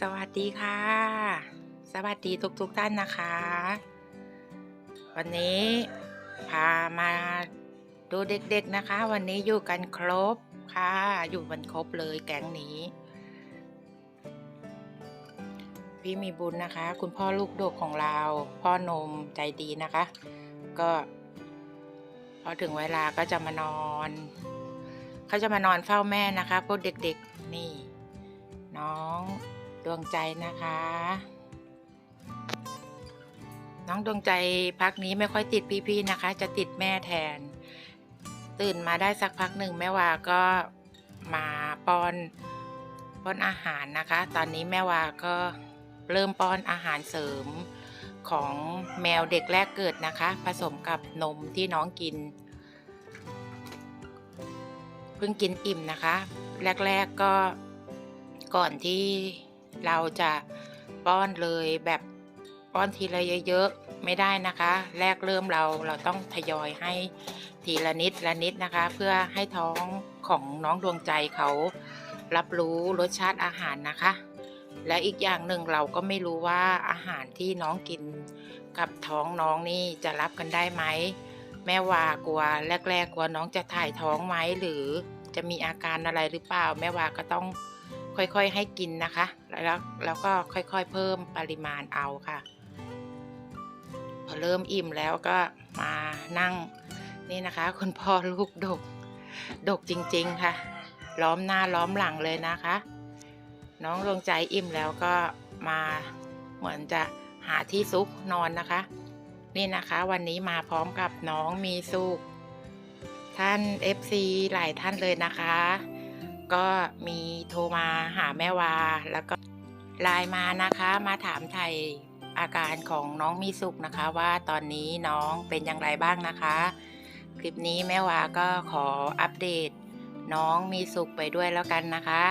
สวัสดีค่ะ สวัสดีทุกๆท่านนะคะ วันนี้พามาดูเด็กๆนะคะ วันนี้อยู่กันครบค่ะ อยู่กันครบเลยแก๊งนี้ พี่มีบุญนะคะ คุณพ่อลูกดกของเรา พ่อนมใจดีนะคะ ก็ พอถึงเวลาก็จะมานอน เขาจะมานอนเฝ้าแม่นะคะ พวกเด็กๆนี่น้อง ดวงใจนะคะ น้องดวงใจพักนี้ไม่ค่อยติดพี่ๆนะคะ จะติดแม่แทน ตื่นมาได้สักพักหนึ่งแม่วาก็มาป้อนป้อนอาหารนะคะ ตอนนี้แม่วาก็เริ่มป้อนอาหารเสริมของแมวเด็กแรกเกิดนะคะ ผสมกับนมที่น้องกินเพิ่งกินอิ่มนะคะ แรก ๆก็ก่อนที่ เราจะป้อนเลยแบบป้อนทีละเยอะๆ ไม่ได้นะคะ แรกเริ่มเราเราต้องทยอยให้ทีละนิดละนิดนะคะ เพื่อให้ท้องของน้องดวงใจเขารับรู้รสชาติอาหารนะคะ และอีกอย่างหนึ่งเราก็ไม่รู้ว่าอาหารที่น้องกินกับท้องน้องนี่จะรับกันได้ไหมแม่ว่ากลัวแรกๆกลัวน้องจะถ่ายท้องไหมหรือจะมีอาการอะไรหรือเปล่า แม่ว่าก็ต้อง ค่อยๆให้กินนะคะ แล้วแล้วก็ค่อยๆเพิ่มปริมาณเอาค่ะ พอเริ่มอิ่มแล้วก็มานั่งนี่นะคะ คุณพ่อลูกดก ดกจริง ๆค่ะ ล้อมหน้าล้อมหลังเลยนะคะ น้องดวงใจอิ่มแล้วก็มาเหมือนจะหาที่ซุกนอนนะคะ นี่นะคะวันนี้มาพร้อมกับน้องมีสุขท่าน FC หลายท่านเลยนะคะ ก็มีโทรมาหาแม่วา แล้วก็ไลน์มานะคะมาถามไทยอาการของน้องมีสุขนะคะ ว่าตอนนี้น้องเป็นอย่างไรบ้างนะคะ คลิปนี้แม่วาก็ขออัปเดต น้องมีสุขไปด้วยแล้วกันนะคะ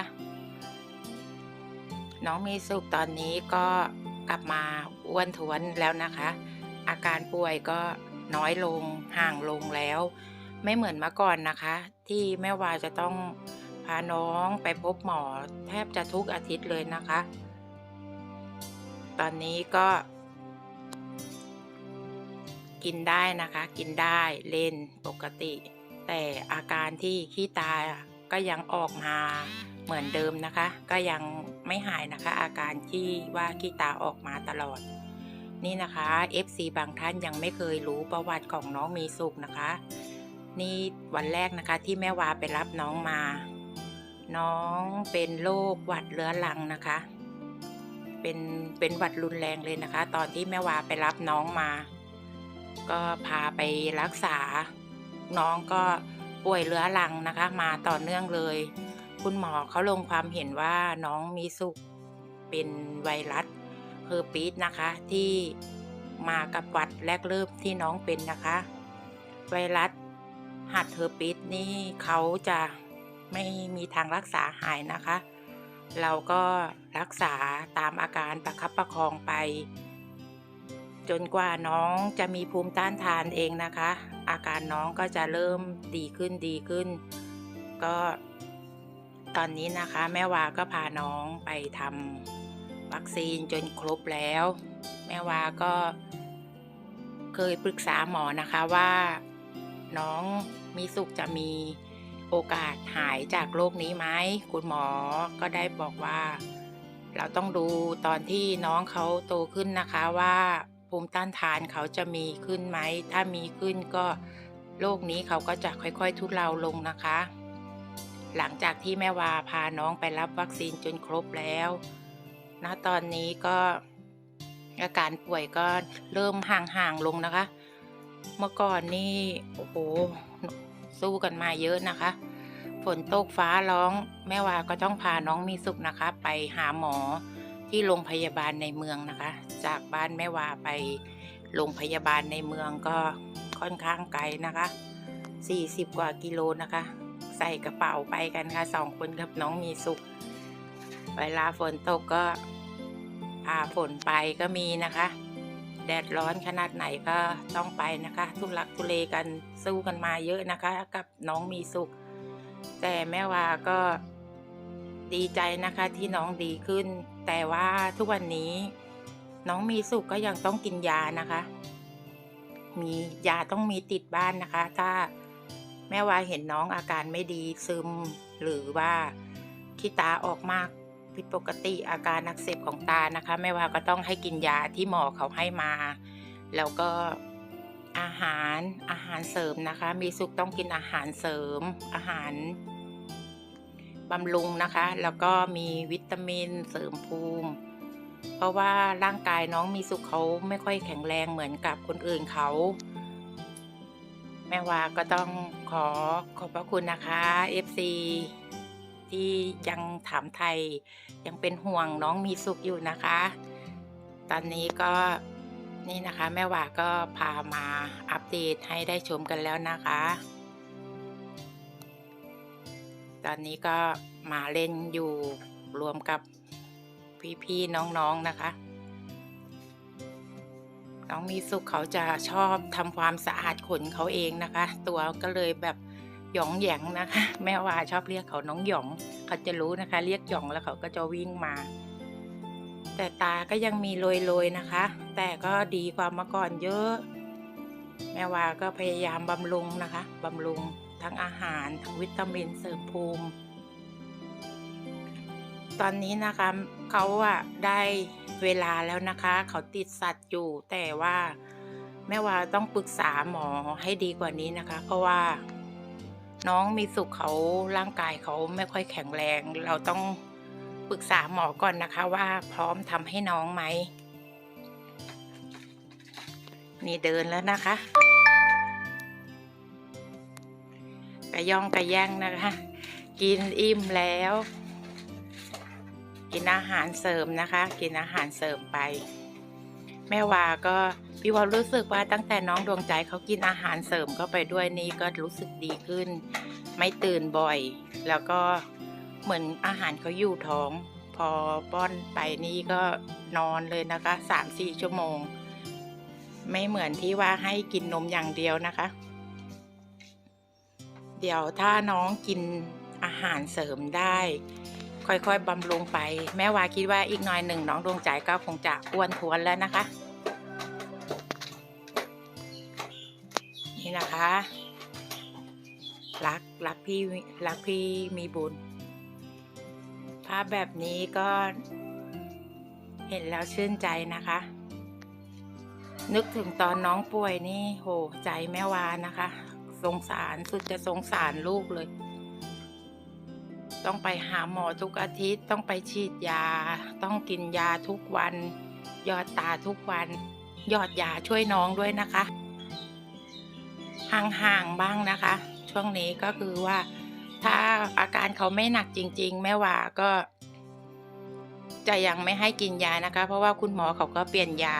น้องมีสุขตอนนี้ก็กลับมาอ้วนท้วนแล้วนะคะ อาการป่วยก็น้อยลงห่างลงแล้ว ไม่เหมือนเมื่อก่อนนะคะ ที่แม่วาจะต้อง พาน้องไปพบหมอแทบจะทุกอาทิตย์เลยนะคะ ตอนนี้ก็ กินได้นะคะ กินได้เล่นปกติ แต่อาการที่ขี้ตาก็ยังออกมาเหมือนเดิมนะคะ ก็ยังไม่หายนะคะ อาการที่ว่าขี้ตาออกมาตลอด นี่นะคะ FC บางท่านยังไม่เคยรู้ประวัติของน้องมีสุขนะคะนี่วันแรกนะคะที่แม่วาไปรับน้องมา น้องเป็นโรคหวัดเรื้อรังนะคะ เป็นเป็นหวัดรุนแรงเลยนะคะ ตอนที่แม่วาไปรับน้องมา ก็พาไปรักษา น้องก็ป่วยเรื้อรังนะคะ มาต่อเนื่องเลย คุณหมอเขาลงความเห็นว่าน้องมีสุขเป็นไวรัสเฮอร์ปีสนะคะที่มากับหวัดแรกเริ่มที่น้องเป็นนะคะ ไวรัสหัดเฮอร์ปีสนี่เขาจะ ไม่มีทางรักษาหายนะคะ เราก็รักษาตามอาการประคับประคองไป จนกว่าน้องจะมีภูมิต้านทานเองนะคะ อาการน้องก็จะเริ่มดีขึ้นดีขึ้น ก็ตอนนี้นะคะแม่วาก็พาน้องไปทำวัคซีนจนครบแล้ว แม่วาก็เคยปรึกษาหมอนะคะว่า น้องมีสุขจะมี โอกาสหายจากโรคนี้ไหมคุณหมอก็ได้บอกว่า เราต้องดูตอนที่น้องเขาโตขึ้นนะคะว่าภูมิต้านทานเขาจะมีขึ้นไหม ถ้ามีขึ้นก็โรคนี้เขาก็จะค่อยๆ ทุเลาลงนะคะ หลังจากที่แม่วาพาน้องไปรับวัคซีนจนครบแล้วณตอนนี้ก็อาการป่วยก็เริ่มห่างๆลงนะคะ เมื่อก่อนนี่โอ้โห สู้กันมาเยอะนะคะ ฝนตกฟ้าร้อง แม่วาก็ต้องพาน้องมีสุขนะคะ ไปหาหมอที่โรงพยาบาลในเมืองนะคะ จากบ้านแม่วาไปโรงพยาบาลในเมืองก็ค่อนข้างไกลนะคะ 40 กว่ากิโลนะคะ ใส่กระเป๋าไปกันค่ะสองคนกับน้องมีสุข เวลาฝนตกก็พาฝนไปก็มีนะคะ แดดร้อนขนาดไหนก็ต้องไปนะคะ ทุลักทุเลกันสู้กันมาเยอะนะคะ กับน้องมีสุข แต่แม่วาก็ดีใจนะคะที่น้องดีขึ้น แต่ว่าทุกวันนี้ น้องมีสุขก็ยังต้องกินยานะคะ มียาต้องมีติดบ้านนะคะ ถ้าแม่วาเห็นน้องอาการไม่ดีซึม หรือว่าขี้ตาออกมาก ผิดปกติอาการอักเสบของตานะคะ แม่ว่าก็ต้องให้กินยาที่หมอเขาให้มา แล้วก็อาหารอาหารเสริมนะคะ มีสุขต้องกินอาหารเสริม อาหารบำรุงนะคะ แล้วก็มีวิตามินเสริมภูมิ เพราะว่าร่างกายน้องมีสุขเขาไม่ค่อยแข็งแรงเหมือนกับคนอื่นเขาแม่วาก็ต้องขอขอบพระคุณนะคะ FC ที่ยังถามไทย ยังเป็นห่วงน้องมีสุขอยู่นะคะ ตอนนี้ก็นี่นะคะแม่วาก็พามาอัปเดตให้ได้ชมกันแล้วนะคะ ตอนนี้ก็มาเล่นอยู่รวมกับพี่ๆน้องๆนะคะ น้องมีสุขเขาจะชอบทำความสะอาดขนเขาเองนะคะ ตัวก็เลยแบบ หยองหยงนะคะ แม่วาชอบเรียกเขาน้องหยอง เขาจะรู้นะคะ เรียกหยองแล้วเขาก็จะวิ่งมา แต่ตาก็ยังมีโรยๆนะคะ แต่ก็ดีกว่าเมื่อก่อนเยอะ แม่วาก็พยายามบำรุงนะคะบำรุงทั้งอาหารทั้งวิตามินเสริมภูมิ ตอนนี้นะคะเขาอะได้เวลาแล้วนะคะ เขาติดสัตว์อยู่แต่ว่าแม่ว่าต้องปรึกษาหมอให้ดีกว่านี้นะคะ เพราะว่า น้องมีสุขเขาร่างกายเขาไม่ค่อยแข็งแรง เราต้องปรึกษาหมอก่อนนะคะว่าพร้อมทำให้น้องไหม นี่เดินแล้วนะคะ กระย่องกระแย่งนะคะ กินอิ่มแล้ว กินอาหารเสริมนะคะ กินอาหารเสริมไป แม่วาก็พี่วารู้สึกว่าตั้งแต่น้องดวงใจเขากินอาหารเสริมเข้าไปด้วยนี่ก็รู้สึกดีขึ้น ไม่ตื่นบ่อย แล้วก็เหมือนอาหารเขาอยู่ท้อง พอป้อนไปนี่ก็นอนเลยนะคะสามสี่ชั่วโมง ไม่เหมือนที่ว่าให้กินนมอย่างเดียวนะคะ เดี๋ยวถ้าน้องกินอาหารเสริมได้ ค่อยๆบำรุงไป แม่วาคิดว่าอีกหน่อยหนึ่งน้องดวงใจก็คงจะอ้วนท้วนแล้วนะคะ นี่นะคะ รักรักพี่รักพี่มีบุญ ภาพแบบนี้ก็เห็นแล้วชื่นใจนะคะ นึกถึงตอนน้องป่วยนี่โหใจแม่วานะคะ สงสารสุดจะสงสารลูกเลย ต้องไปหาหมอทุกอาทิตย์ ต้องไปฉีดยา ต้องกินยาทุกวัน ยอดตาทุกวัน ยอดยาช่วยน้องด้วยนะคะ ห่างๆบ้างนะคะ ช่วงนี้ก็คือว่า ถ้าอาการเขาไม่หนักจริง ๆ แม่ว่าก็ จะยังไม่ให้กินยานะคะ เพราะว่าคุณหมอเขาก็เปลี่ยนยา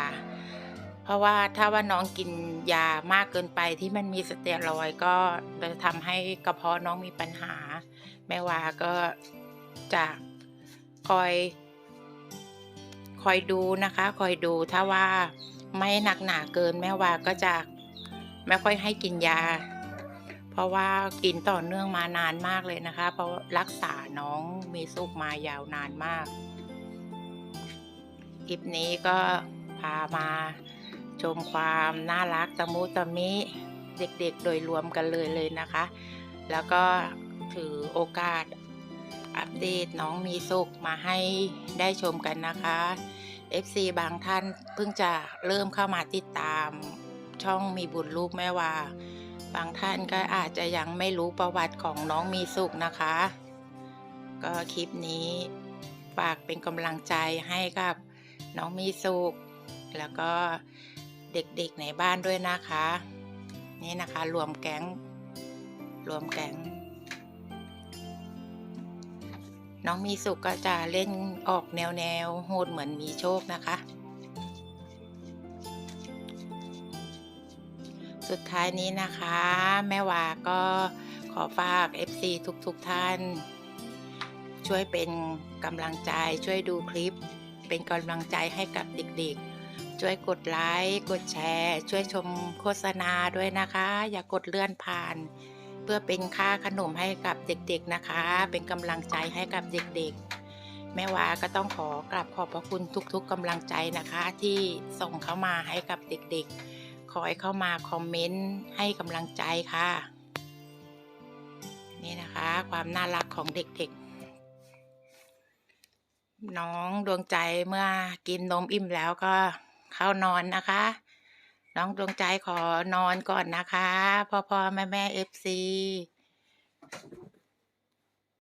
เพราะว่าถ้าว่าน้องกินยามากเกินไปที่มันมีสเตียรอยก็จะทำให้กระเพาะน้องมีปัญหา ม่วาก็จะคอยคอยดูนะคะ คอยดูถ้าว่าไม่หนักหนาเกินแม่วาก็จะไม่ค่อยให้กินยา เพราะว่ากินต่อเนื่องมานานมากเลยนะคะ เพราะรักษาน้องมีสุขมายาวนานมากคลิปนี้ก็พามาชมความน่ารักตะมุตะมิ เด็กๆโดยรวมกันเลยเลยนะคะ แล้วก็ ถือโอกาสอัปเดตน้องมีสุขมาให้ได้ชมกันนะคะ FC บางท่านเพิ่งจะเริ่มเข้ามาติดตามช่องมีบุญลูกแม่วาบางท่านก็อาจจะยังไม่รู้ประวัติของน้องมีสุขนะคะ ก็คลิปนี้ฝากเป็นกำลังใจให้กับน้องมีสุขแล้วก็เด็กๆในบ้านด้วยนะคะ นี่นะคะรวมแก๊งรวมแก๊ง น้องมีสุขก็จะเล่นออกแนวแนวโหดเหมือนมีโชคนะคะ สุดท้ายนี้นะคะ แม่วาก็ขอฝาก FC ทุกๆทท่าน ช่วยเป็นกำลังใจช่วยดูคลิป เป็นกำลังใจให้กับเด็กๆ ช่วยกดไลค์กดแชร์ ช่วยชมโฆษณาด้วยนะคะ อย่ากดเลื่อนผ่าน เพื่อเป็นค่าขนมให้กับเด็กๆนะคะ เป็นกำลังใจให้กับเด็กๆ แม่วาก็ต้องขอกราบขอบพระคุณทุกๆกำลังใจนะคะ ที่ส่งเข้ามาให้กับเด็กๆคอยเข้ามาคอมเมนต์ให้กำลังใจค่ะ นี่นะคะ ความน่ารักของเด็กๆน้องดวงใจเมื่อกินนมอิ่มแล้วก็เข้านอนนะคะ น้องดวงใจขอนอนก่อนนะคะ พ่อพ่อแม่แม่เอฟซี